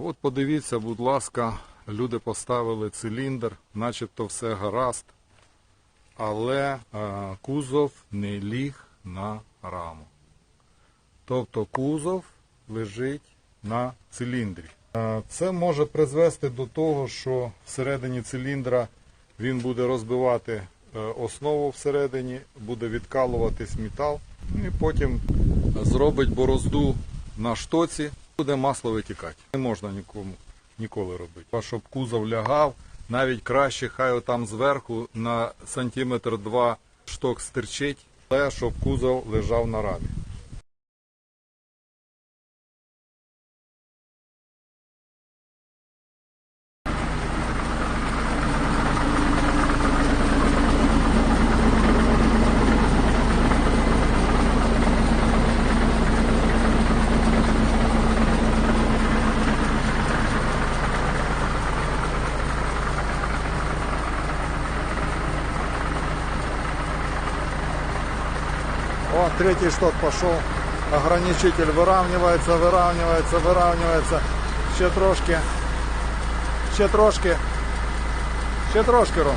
От подивіться, будь ласка, люди поставили циліндр, начебто все гаразд, але е, кузов не ліг на раму. Тобто кузов лежить на циліндрі. Е, Це може призвести до того, що всередині циліндра він буде розбивати е, основу всередині, буде відкалуватись метал, і потім зробить борозду на штоці, буде масло витікати. Не можна нікому ніколи робити. А щоб кузов лягав, навіть краще, хай там зверху на сантиметр два шток стирчить, але щоб кузов лежав на рамі. О, третий шток пошел. Ограничитель выравнивается, выравнивается, выравнивается. Ще трошки. Ще трошки. Ще трошки, Ром.